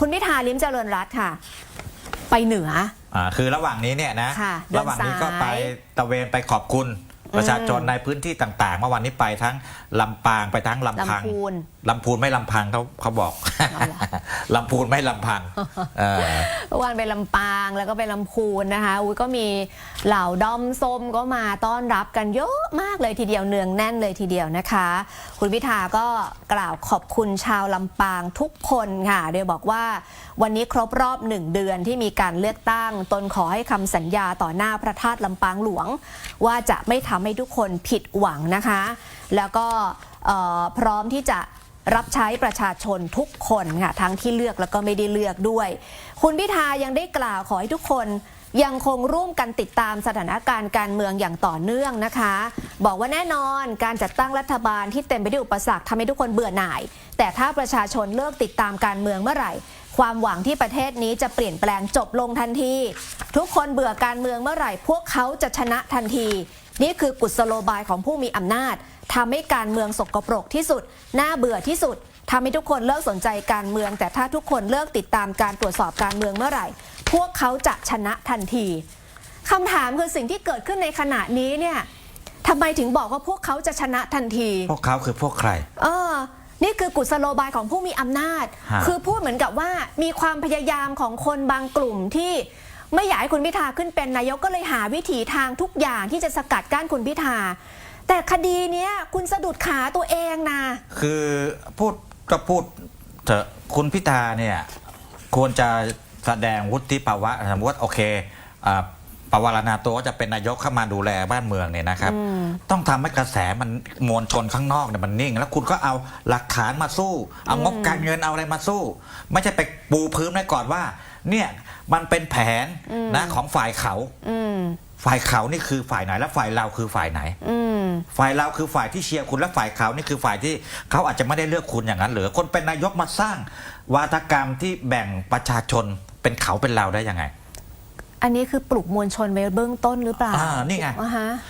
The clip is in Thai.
คุณพิธาลิ้มเจริญรัตน์ค่ะ ไปเหนือ อ่าคือระหว่างนี้เนี่ยนะ ค่ะเดินระหว่างนี้ก็สายไปตะเวนไปขอบคุณ ประชาชนในพื้นที่ต่างๆ เมื่อวันนี้ไปทั้งลำปางไปทั้งลำพังลำพูนลำพูนไม่ลำพังเขาเขาบอกเอาเหรอลำพูนไม่ลำพังเออเมื่อวานไปลำปางแล้วก็ไปลำพูนนะคะอุ้ยก็มีเหล่าด้อมส้มก็มาต้อนรับกันเยอะมากเลยทีเดียวเนืองแน่นเลยทีเดียวนะคะ คุณพิธาก็กล่าวขอบคุณชาวลำปางทุกคนค่ะโดยบอกว่าวันนี้ครบรอบหนึ่งเดือนที่มีการเลือกตั้งตนขอให้คำสัญญาต่อหน้าพระธาตุลำปางหลวง ว่าจะไม่ทำให้ทุกคนผิดหวังนะคะ แล้วก็พร้อมที่จะรับใช้ประชาชนทุกคนค่ะทั้งที่เลือกแล้วก็ไม่ได้เลือกด้วย คุณพิธายังได้กล่าวขอให้ทุกคนยังคงร่วมกันติดตามสถานการณ์การเมืองอย่างต่อเนื่องนะคะ บอกว่าแน่นอนการจัดตั้งรัฐบาลที่เต็มไปด้วยอุปสรรคทำให้ทุกคนเบื่อหน่าย แต่ถ้าประชาชนเลิกติดตามการเมืองเมื่อไหร่ ความหวังที่ประเทศนี้จะเปลี่ยนแปลงจบลงทันที ทุกคนเบื่อการเมืองเมื่อไหร่ พวกเขาจะชนะทันที นี่คือกุศโลบายของผู้มีอำนาจทำให้การเมืองสกปรกที่สุด น่าเบื่อที่สุดทำให้ทุกคนเลิกสนใจการเมือง แต่ถ้าทุกคนเลิกติดตามการตรวจสอบการเมืองเมื่อไหร่ พวกเขาจะชนะทันทีคำถามคือสิ่งที่เกิดขึ้นในขณะนี้เนี่ยทำไมถึงบอกว่าพวกเขาจะชนะทันที พวกเขาคือพวกใคร เออ นี่คือกุศโลบายของผู้มีอำนาจฮะคือพูดเหมือนกับว่ามีความพยายามของคนบางกลุ่มที่ ไม่อยากให้คุณพิธาขึ้นเป็นนายกก็เลยหาวิถีทางทุกอย่างที่จะสกัดกั้นคุณพิธา แต่คดีเนี้ยคุณสะดุดขาตัวเองนะ คือพูดก็พูดเถอะคุณพิธาเนี่ยควรจะแสดงวุฒิภาวะสมมติว่าโอเคอ่าปวารณาตัวว่าจะเป็นนายกเข้ามาดูแลบ้านเมืองเนี่ยนะครับ ต้องทำให้กระแสมันมวลชนข้างนอกเนี่ยมันนิ่ง แล้วคุณก็เอาหลักฐานมาสู้ เอางบการเงินเอาอะไรมาสู้ ไม่ใช่ไปปูพื้นไว้ก่อนว่า เนี่ยมันเป็นแผนนะของฝ่ายเขาอืมฝ่ายเขานี่คือฝ่ายไหน และฝ่ายเราคือฝ่ายไหนอืมฝ่ายเราคือฝ่ายที่เชียร์คุณและฝ่ายเขานี่คือฝ่ายที่เขาอาจจะไม่ได้เลือกคุณอย่างนั้นหรือคนเป็นนายกมาสร้าง วาทกรรมที่แบ่งประชาชนเป็นเขาเป็นเราได้ยังไงอันนี้คือปลุกมวลชนไว้เบื้องต้นหรือเปล่า อ่า นี่ไงอ่าฮะ